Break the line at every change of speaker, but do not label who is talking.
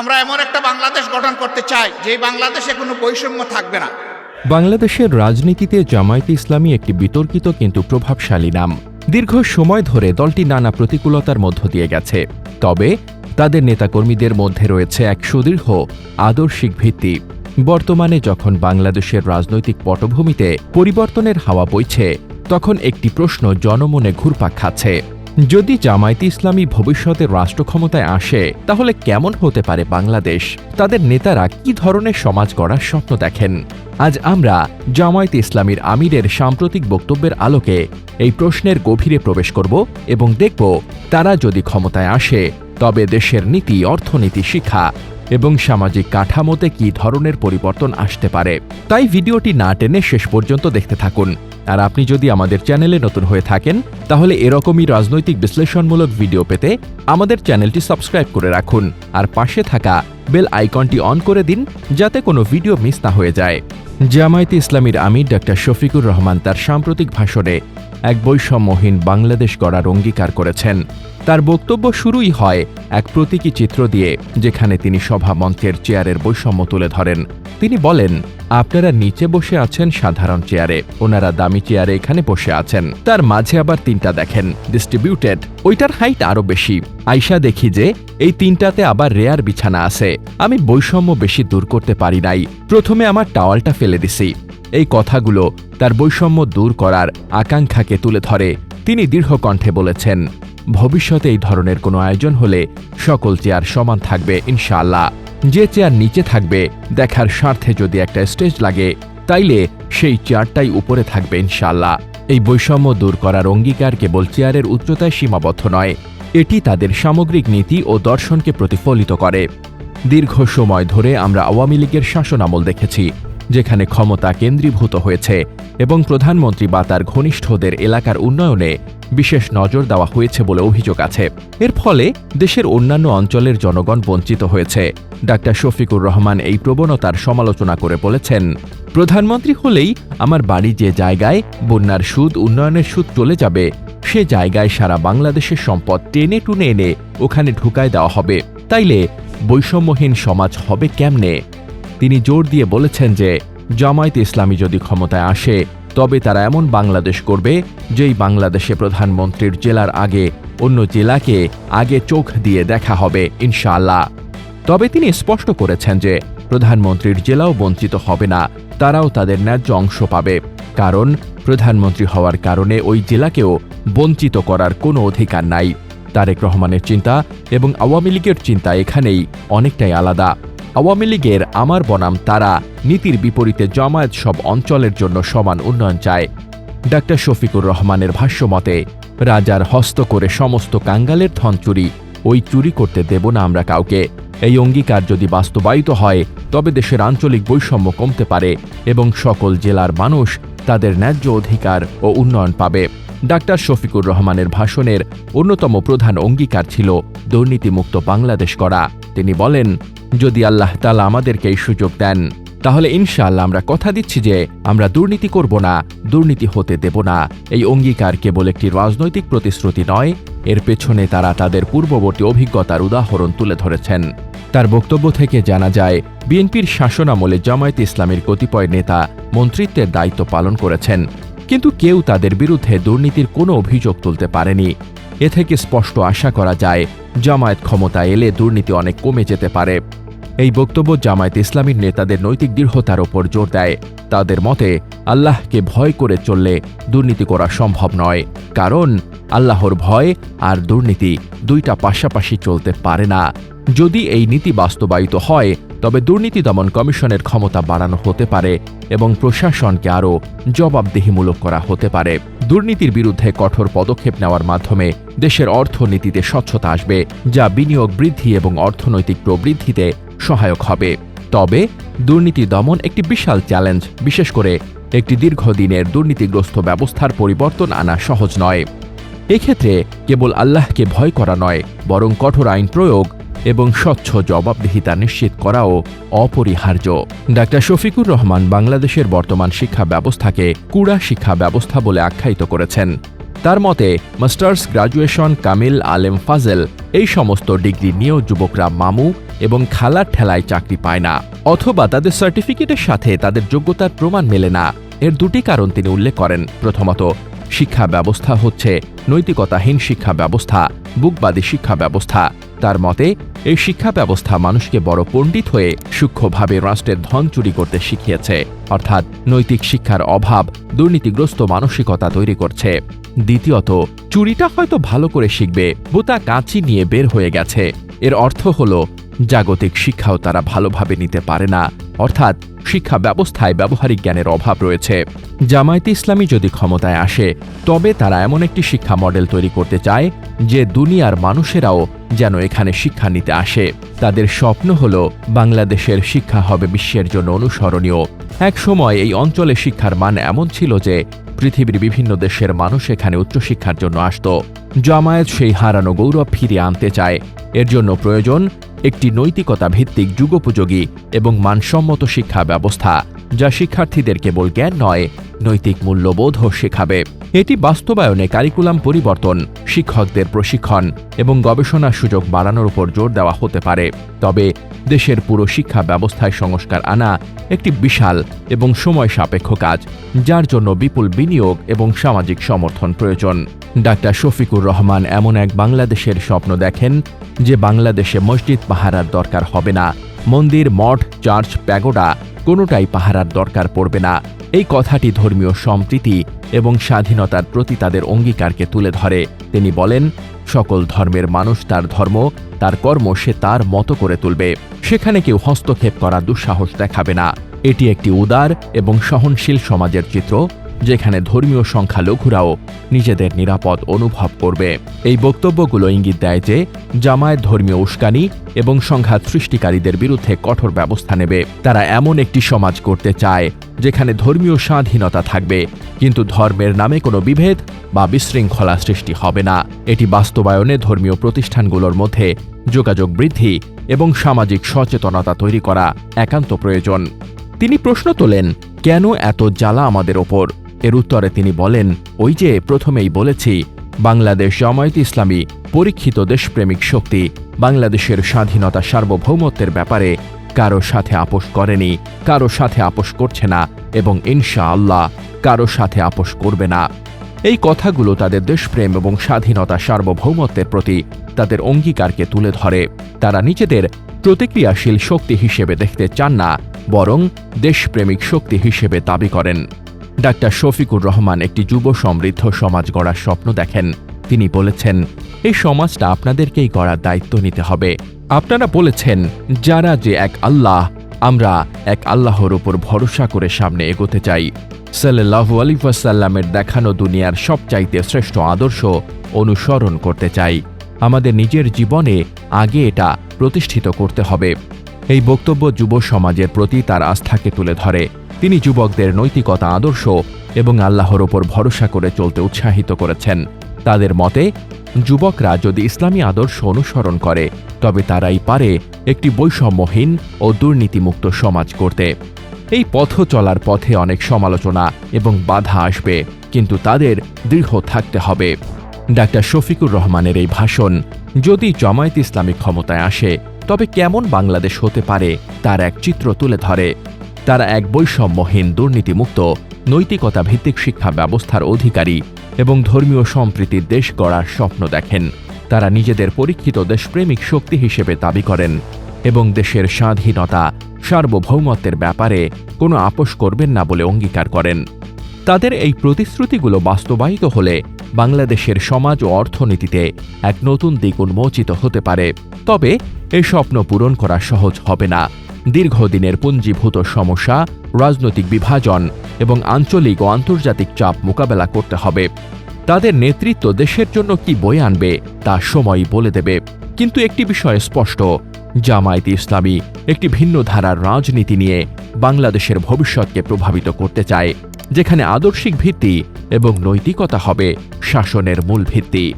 আমরা এমন একটা বাংলাদেশ গঠন করতে চাই যে বাংলাদেশে কোনো বৈষম্য থাকবে না।
বাংলাদেশের রাজনীতিতে জামায়াতে ইসলামী একটি বিতর্কিত কিন্তু প্রভাবশালী নাম। দীর্ঘ সময় ধরে দলটি নানা প্রতিকূলতার মধ্য দিয়ে গেছে। তবে তাদের নেতাকর্মীদের মধ্যে রয়েছে এক সুদৃঢ় আদর্শিক ভিত্তি। বর্তমানে যখন বাংলাদেশের রাজনৈতিক পটভূমিতে পরিবর্তনের হাওয়া বইছে, তখন একটি প্রশ্ন জনমনে ঘুরপাক খাচ্ছে। যদি জামায়াতে ইসলামী ভবিষ্যতে রাষ্ট্র ক্ষমতায় আসে, তাহলে কেমন হতে পারে বাংলাদেশ? তাদের নেতারা কি ধরনের সমাজ গড়ার স্বপ্ন দেখেন? আজ আমরা জামায়াতে ইসলামীর আমিরের সাম্প্রতিক বক্তব্যের আলোকে এই প্রশ্নের গভীরে প্রবেশ করব এবং দেখব তারা যদি ক্ষমতায় আসে, তবে দেশের নীতি, অর্থনীতি, শিক্ষা এবং সামাজিক কাঠামোতে কি ধরনের পরিবর্তন আসতে পারে? তাই ভিডিওটি না টেনে শেষ পর্যন্ত দেখতে থাকুন। আর আপনি যদি আমাদের চ্যানেলে নতুন হয়ে থাকেন, তাহলে এরকমই রাজনৈতিক বিশ্লেষণমূলক ভিডিও পেতে আমাদের চ্যানেলটি সাবস্ক্রাইব করে রাখুন আর পাশে থাকা বেল আইকনটি অন করে দিন যাতে কোনো ভিডিও মিস না হয়ে যায়। জামায়াতে ইসলামীর আমির ডাক্তার শফিকুর রহমান তার সাম্প্রতিক ভাষণে এক বৈষম্যহীন বাংলাদেশ গড়ার অঙ্গীকার করেছেন। তার বক্তব্য শুরুই হয় এক প্রতীকী চিত্র দিয়ে, যেখানে তিনি সভা মঞ্চের চেয়ারের বৈষম্য তুলে ধরেন। তিনি বলেন আপনারা নিচে বসে আছেন সাধারণ চেয়ারে। ওনারা দামি চেয়ারে এখানে বসে আছেন। তার মাঝে আবার তিনটা দেখেন। ডিস্ট্রিবিউটেড ওইটার হাইট আরও বেশি। আইসা দেখি যে, এই তিনটাতে আবার রেয়ার বিছানা আছে। আমি বৈষম্য বেশি দূর করতে পারি নাই। প্রথমে আমার টাওয়ালটা ফেলে দিছি। এই কথাগুলো তার বৈষম্য দূর করার আকাঙ্ক্ষাকে তুলে ধরে। তিনি দৃঢ় কণ্ঠে বলেছেন, ভবিষ্যতে এই ধরনের কোনো আয়োজন হলে সকল চেয়ার সমান থাকবে, ইনশাআল্লাহ। যে চেয়ার নিচে থাকবে, দেখার স্বার্থে যদি একটা স্টেজ লাগে, তাইলে সেই চেয়ারটাই উপরে থাকবে ইনশাল্লাহ এই বৈষম্য দূর করার অঙ্গীকার কেবল চেয়ারের উচ্চতায় সীমাবদ্ধ নয়, এটি তাদের সামগ্রিক নীতি ও দর্শনকে প্রতিফলিত করে। দীর্ঘ সময় ধরে আমরা আওয়ামী লীগের শাসনামল দেখেছি। যেখানে ক্ষমতা কেন্দ্রীভূত হয়েছে এবং প্রধানমন্ত্রী বা তার ঘনিষ্ঠদের এলাকার উন্নয়নে বিশেষ নজর দেওয়া হয়েছে বলে অভিযোগ আছে। এর ফলে দেশের অন্যান্য অঞ্চলের জনগণ বঞ্চিত হয়েছে। ডাক্তার শফিকুর রহমান এই প্রবণতার সমালোচনা করে বলেছেন, প্রধানমন্ত্রী হলেই আমার বাড়ি যে জায়গায় বন্যার সুদ, উন্নয়নের সুদ চলে যাবে, সে জায়গায় সারা বাংলাদেশের সম্পদ টেনে টুনে এনে ওখানে ঢুকায় দেওয়া হবে। তাইলে বৈষম্যহীন সমাজ হবে কেমনে? তিনি জোর দিয়ে বলেছেন যে, জামায়াত ইসলামী যদি ক্ষমতায় আসে, তবে তারা এমন বাংলাদেশ করবে, যেই বাংলাদেশে প্রধানমন্ত্রীর জেলার আগে অন্য জেলাকে আগে চোখ দিয়ে দেখা হবে, ইনশাআল্লাহ। তবে তিনি স্পষ্ট করেছেন যে, প্রধানমন্ত্রীর জেলাও বঞ্চিত হবে না, তারাও তাদের ন্যায্য অংশ পাবে। কারণ, প্রধানমন্ত্রী হওয়ার কারণে ওই জেলাকেও বঞ্চিত করার কোনো অধিকার নাই। তারেক রহমানের চিন্তা এবং আওয়ামী লীগের চিন্তা এখানেই অনেকটাই আলাদা। আওয়ামী লীগের আমার বনাম তারা নীতির বিপরীতে জামায়াত সব অঞ্চলের জন্য সমান উন্নয়ন চায়। ডাক্তার শফিকুর রহমানের ভাষ্যমতে, রাজার হস্ত করে সমস্ত কাঙ্গালের ধন চুরি, ওই চুরি করতে দেব না আমরা কাউকে। এই অঙ্গীকার যদি বাস্তবায়িত হয়, তবে দেশের আঞ্চলিক বৈষম্য কমতে পারে এবং সকল জেলার মানুষ তাদের ন্যায্য অধিকার ও উন্নয়ন পাবে। ডাক্তার শফিকুর রহমানের ভাষণের অন্যতম প্রধান অঙ্গীকার ছিল, দুর্নীতিমুক্ত বাংলাদেশ করা তিনি বলেন যদি আল্লাহ তালা আমাদেরকে এই সুযোগ দেন, তাহলে ইনশাআল্লাহ আমরা কথা দিচ্ছি যে আমরা দুর্নীতি করব না, দুর্নীতি হতে দেব না। এই অঙ্গীকার কেবল একটি রাজনৈতিক প্রতিশ্রুতি নয়, এর পেছনে তারা তাদের পূর্ববর্তী অভিজ্ঞতার উদাহরণ তুলে ধরেছেন। তার বক্তব্য থেকে জানা যায়, বিএনপির শাসনামলে জামায়াত ইসলামের কতিপয় নেতা মন্ত্রিত্বের দায়িত্ব পালন করেছেন, কিন্তু কেউ তাদের বিরুদ্ধে দুর্নীতির কোনো অভিযোগ তুলতে পারেনি। এ থেকে স্পষ্ট আশা করা যায়, জামায়াত ক্ষমতা এলে দুর্নীতি অনেক কমে যেতে পারে। এই বক্তব্য জামায়াত ইসলামীর নেতাদের নৈতিক দৃঢ়তার ওপর জোর দেয়। তাদের মতে, আল্লাহকে ভয় করে চললে দুর্নীতি করা সম্ভব নয়, কারণ আল্লাহর ভয় আর দুর্নীতি দুইটা পাশাপাশি চলতে পারে না। যদি এই নীতি বাস্তবায়িত হয়, তবে দুর্নীতি দমন কমিশনের ক্ষমতা বাড়ানো হতে পারে এবং প্রশাসনকে আরও জবাবদিহিমূলক করা হতে পারে। দুর্নীতির বিরুদ্ধে কঠোর পদক্ষেপ নেওয়ার মাধ্যমে দেশের অর্থনীতিতে স্বচ্ছতা আসবে, যা বিনিয়োগ বৃদ্ধি এবং অর্থনৈতিক প্রবৃদ্ধিতে সহায়ক হবে। তবে, দুর্নীতি দমন একটি বিশাল চ্যালেঞ্জ, বিশেষ করে একটি দীর্ঘদিনের দুর্নীতিগ্রস্ত ব্যবস্থার পরিবর্তন আনা সহজ নয়। এক্ষেত্রে কেবল আল্লাহকে ভয় করা নয়, বরং কঠোর আইন প্রয়োগ এবং স্বচ্ছ জবাবদিহিতা নিশ্চিত করাও অপরিহার্য। ডাক্তার শফিকুর রহমান বাংলাদেশের বর্তমান শিক্ষা ব্যবস্থাকে কুড়া শিক্ষা ব্যবস্থা বলে আখ্যায়িত করেছেন। তার মতে, মাস্টার্স গ্রাজুয়েশন কামিল আলেম ফাজেল এই সমস্ত ডিগ্রি নিয়েও যুবকরা মামু এবং খালার ঠেলায় চাকরি পায় না। অথবা তাদের সার্টিফিকেটের সাথে তাদের যোগ্যতার প্রমাণ মেলে না। এর দুটি কারণ তিনি উল্লেখ করেন। প্রথমত, শিক্ষা ব্যবস্থা হচ্ছে নৈতিকতাহীন শিক্ষা ব্যবস্থা, বুকবাদী শিক্ষা ব্যবস্থা। তার মতে এই শিক্ষা ব্যবস্থা মানুষকে বড় পণ্ডিত হয়ে সূক্ষ্মভাবে রাষ্ট্রের ধন চুরি করতে শিখিয়েছে। অর্থাৎ নৈতিক শিক্ষার অভাব দুর্নীতিগ্রস্ত মানসিকতা তৈরি করছে। দ্বিতীয়ত, চুরিটা হয়তো ভালো করে শিখবে, বোতা কাঁচি নিয়ে বের হয়ে গেছে। এর অর্থ হল, জাগতিক শিক্ষাও তারা ভালোভাবে নিতে পারে না। অর্থাৎ শিক্ষা ব্যবস্থায় ব্যবহারিক জ্ঞানের অভাব রয়েছে। জামায়াতে ইসলামী যদি ক্ষমতায় আসে, তবে তারা এমন একটি শিক্ষা মডেল তৈরি করতে চায়, যে দুনিয়ার মানুষেরাও যেন এখানে শিক্ষা নিতে আসে। তাদের স্বপ্ন হল, বাংলাদেশের শিক্ষা হবে বিশ্বের জন্য অনুসরণীয়। এক সময় এই অঞ্চলে শিক্ষার মান এমন ছিল যে, পৃথিবীর বিভিন্ন দেশের মানুষ এখানে উচ্চশিক্ষার জন্য আসত। জামায়াত সেই হারানো গৌরব ফিরিয়ে আনতে চায়। এর জন্য প্রয়োজন একটি নৈতিকতা ভিত্তিক যুগোপযোগী এবং মানসম্মত শিক্ষা ব্যবস্থা, যা শিক্ষার্থীদের কেবল জ্ঞান নয় নৈতিক মূল্যবোধও শেখাবে। এটি বাস্তবায়নে কারিকুলাম পরিবর্তন, শিক্ষকদের প্রশিক্ষণ এবং গবেষণার সুযোগ বাড়ানোর উপর জোর দেওয়া হতে পারে। তবে দেশের পুরো শিক্ষা ব্যবস্থায় সংস্কার আনা একটি বিশাল এবং সময় সাপেক্ষ কাজ, যার জন্য বিপুল বিনিয়োগ এবং সামাজিক সমর্থন প্রয়োজন। ডাক্তার শফিকুর রহমান এমন এক বাংলাদেশের স্বপ্ন দেখেন যে বাংলাদেশে মসজিদ পাহারার দরকার হবে না। মন্দির, মঠ, চার্চ, প্যাগোডা কোনোটাই পাহারার দরকার পড়বে না। এই কথাটি ধর্মীয় সম্প্রীতি এবং স্বাধীনতার প্রতি তাদের অঙ্গীকারকে তুলে ধরে। তিনি বলেন, সকল ধর্মের মানুষ তার ধর্ম, তার কর্ম সে তার মতো করে তুলবে। সেখানে কেউ হস্তক্ষেপ করা দুঃসাহস দেখাবে না। এটি একটি উদার এবং সহনশীল সমাজের চিত্র। যেখানে ধর্মীয় সংখ্যালঘুরাও নিজেদের নিরাপদ অনুভব করবে। এই বক্তব্যগুলো ইঙ্গিত দেয় যে, জামায়াত ধর্মীয় উস্কানি এবং সংঘাত সৃষ্টিকারীদের বিরুদ্ধে কঠোর ব্যবস্থা নেবে। তারা এমন একটি সমাজ করতে চায়, যেখানে ধর্মীয় স্বাধীনতা থাকবে, কিন্তু ধর্মের নামে কোনো বিভেদ বা বিশৃঙ্খলা সৃষ্টি হবে না। এটি বাস্তবায়নে ধর্মীয় প্রতিষ্ঠানগুলোর মধ্যে যোগাযোগ বৃদ্ধি এবং সামাজিক সচেতনতা তৈরি করা একান্ত প্রয়োজন। তিনি প্রশ্ন তোলেন, কেন এত জ্বালা আমাদের ওপর? এর উত্তরে তিনি বলেন, ওই যে প্রথমেই বলেছি, বাংলাদেশ জামায়াত ইসলামী পরীক্ষিত দেশপ্রেমিক শক্তি, বাংলাদেশের স্বাধীনতা সার্বভৌমত্বের ব্যাপারে কারও সাথে আপোষ করেনি, কারও সাথে আপোষ করছে না এবং ইনশা আল্লাহ কারও সাথে আপোষ করবে না। এই কথাগুলো তাদের দেশপ্রেম এবং স্বাধীনতা সার্বভৌমত্বের প্রতি তাদের অঙ্গীকারকে তুলে ধরে। তারা নিজেদের প্রতিক্রিয়াশীল শক্তি হিসেবে দেখতে চান না, বরং দেশপ্রেমিক শক্তি হিসেবে দাবি করেন। ডাক্তার শফিকুর রহমান একটি যুব সমৃদ্ধ সমাজ গড়ার স্বপ্ন দেখেন। তিনি বলেছেন, এই সমাজটা আপনাদেরকেই গড়ার দায়িত্ব নিতে হবে। আপনারা বলেছেন, যারা যে এক আল্লাহ, আমরা এক আল্লাহর উপর ভরসা করে সামনে এগোতে চাই। সাল্লাহু আলিফাসাল্লামের দেখানো দুনিয়ার সবচাইতে শ্রেষ্ঠ আদর্শ অনুসরণ করতে চাই। আমাদের নিজের জীবনে আগে এটা প্রতিষ্ঠিত করতে হবে। এই বক্তব্য যুব সমাজের প্রতি তার আস্থাকে তুলে ধরে। তিনি যুবকদের নৈতিকতা, আদর্শ এবং আল্লাহর ওপর ভরসা করে চলতে উৎসাহিত করেছেন। তাদের মতে, যুবকরা যদি ইসলামী আদর্শ অনুসরণ করে, তবে তারাই পারে একটি বৈষম্যহীন ও দুর্নীতিমুক্ত সমাজ করতে এই পথ চলার পথে অনেক সমালোচনা এবং বাধা আসবে, কিন্তু তাদের দৃঢ় থাকতে হবে। ডাক্তার শফিকুর রহমানের এই ভাষণ, যদি জামায়াত ইসলামী ক্ষমতায় আসে, তবে কেমন বাংলাদেশ হতে পারে, তার এক চিত্র তুলে ধরে। তারা এক বৈষম্যহীন, দুর্নীতিমুক্ত নৈতিকতা ভিত্তিক শিক্ষা ব্যবস্থার অধিকারী এবং ধর্মীয় সম্প্রীতির দেশ গড়ার স্বপ্ন দেখেন। তারা নিজেদের পরীক্ষিত দেশপ্রেমিক শক্তি হিসেবে দাবি করেন এবং দেশের স্বাধীনতা, সার্বভৌমত্বের ব্যাপারে কোনো আপোষ করবেন না বলে অঙ্গীকার করেন। তাদের এই প্রতিশ্রুতিগুলো বাস্তবায়িত হলে বাংলাদেশের সমাজ ও অর্থনীতিতে এক নতুন দিক উন্মোচিত হতে পারে। তবে এই স্বপ্ন পূরণ করা সহজ হবে না। দীর্ঘদিনের পুঞ্জীভূত সমস্যা, রাজনৈতিক বিভাজন এবং আঞ্চলিক ও আন্তর্জাতিক চাপ মোকাবেলা করতে হবে। তাদের নেতৃত্ব দেশের জন্য কি বয়ে আনবে, তা সময়ই বলে দেবে। কিন্তু একটি বিষয় স্পষ্ট, জামায়াত ইসলামী একটি ভিন্ন ধারার রাজনীতি নিয়ে বাংলাদেশের ভবিষ্যৎকে প্রভাবিত করতে চায়, যেখানে আদর্শিক ভিত্তি এবং নৈতিকতা হবে শাসনের মূল ভিত্তি।